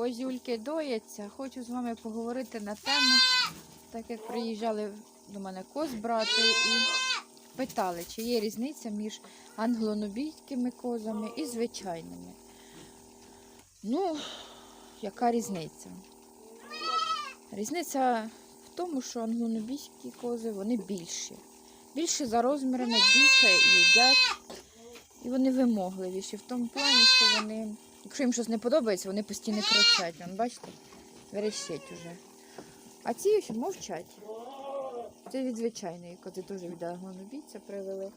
Козюльки дояться. Хочу з вами поговорити на тему, так як приїжджали до мене коз брати і питали, чи є різниця між англонобійськими козами і звичайними. Ну, яка різниця? Різниця в тому, що англонобійські кози вони більші. Більше за розмірами, більше їдять. І вони вимогливіші в тому плані, що вони, якщо їм щось не подобається, вони постійно кричать. Вон, бачите, верещать уже. А ці ось мовчать. Це від звичайної кози теж від англонобійця привели.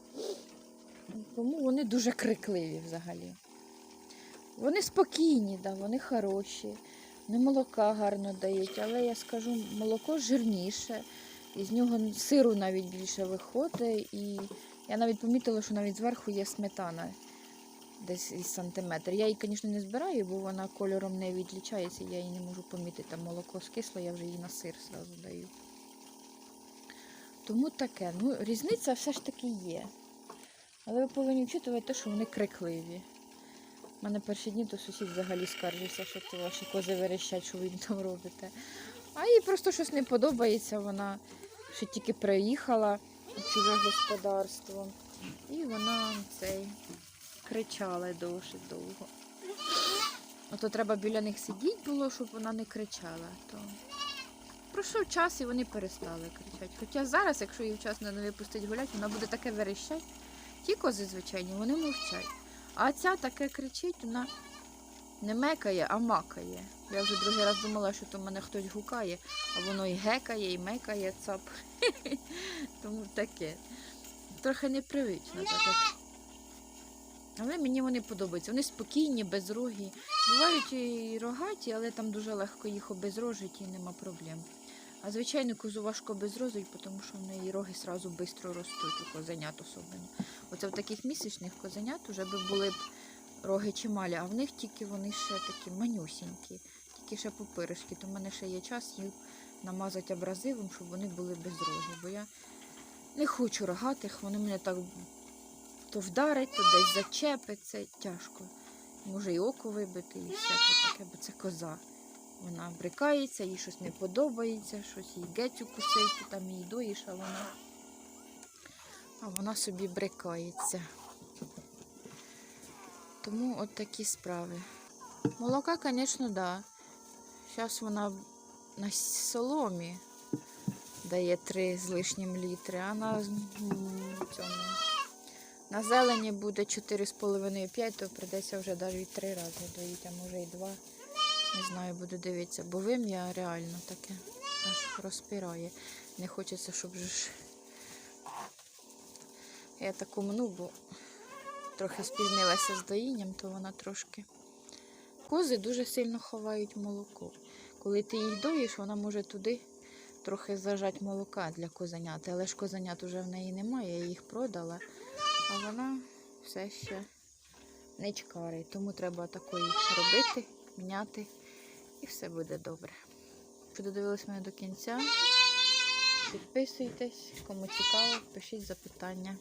Тому вони дуже крикливі взагалі. Вони спокійні, да, вони хороші, вони молока гарно дають, але я скажу, молоко жирніше, і з нього сиру навіть більше виходить. І я навіть помітила, що навіть зверху є сметана десь із сантиметр. Я її, звісно, не збираю, бо вона кольором не відлічається, я її не можу помітити. Молоко скисло, я вже її на сир зразу даю. Тому таке. Ну, різниця все ж таки є. Але ви повинні вчитувати те, що вони крикливі. У мене перші дні то сусід взагалі скаржився, що це ваші кози верещать, що ви їм там робите. А їй просто щось не подобається. Вона ще тільки приїхала в чуже господарство. І вона цей кричала дуже довго. Ото треба біля них сидіти було, щоб вона не кричала. То пройшов час і вони перестали кричати. Хоча зараз, якщо її вчасно не випустить гуляти, вона буде таке верещать. Ті кози, звичайні, вони мовчать. А ця таке кричить, вона не мекає, а макає. Я вже другий раз думала, що то мене хтось гукає, а воно і гекає, і мекає цап. Тому таке. Трохи непривично таке. Але мені вони подобаються. Вони спокійні, безрогі. Бувають і рогаті, але там дуже легко їх обезрожити і нема проблем. А звичайно, козу важко обезрозити, тому що в неї роги одразу швидко ростуть, у козенят особливо. Оце в таких місячних козенят вже би були б роги чималі, а в них тільки вони ще такі манюсінькі, тільки ще пупиришки. То в мене ще є час їх намазати абразивом, щоб вони були без. Бо я не хочу рогатих, вони мене так то вдарить, то десь зачепить, це тяжко. Може і око вибити, і всяке таке, бо це коза. Вона брикається, їй щось не подобається, щось їй геть укусить, ти там її доїш, а вона, а вона собі брикається. Тому от такі справи. Молока, звісно, так. Да. Зараз вона на соломі дає 3 з лишнім літри, а на цьому. На зелені буде 4,5-5, то прийдеться вже навіть 3 рази доїти, а може і 2. Не знаю, буду дивитися, бо вим'я реально таке аж розпирає. Не хочеться, щоб же ж я таку мну, бо трохи спізнилася з доїнням, то вона трошки. Кози дуже сильно ховають молоко. Коли ти їх доїш, вона може туди трохи зажати молока для козенят. Але ж козенят вже в неї немає, я їх продала, а вона все ще не чкарить. Тому треба такої робити, міняти, і все буде добре. Якщо мене до кінця, підписуйтесь, кому цікаво, пишіть запитання.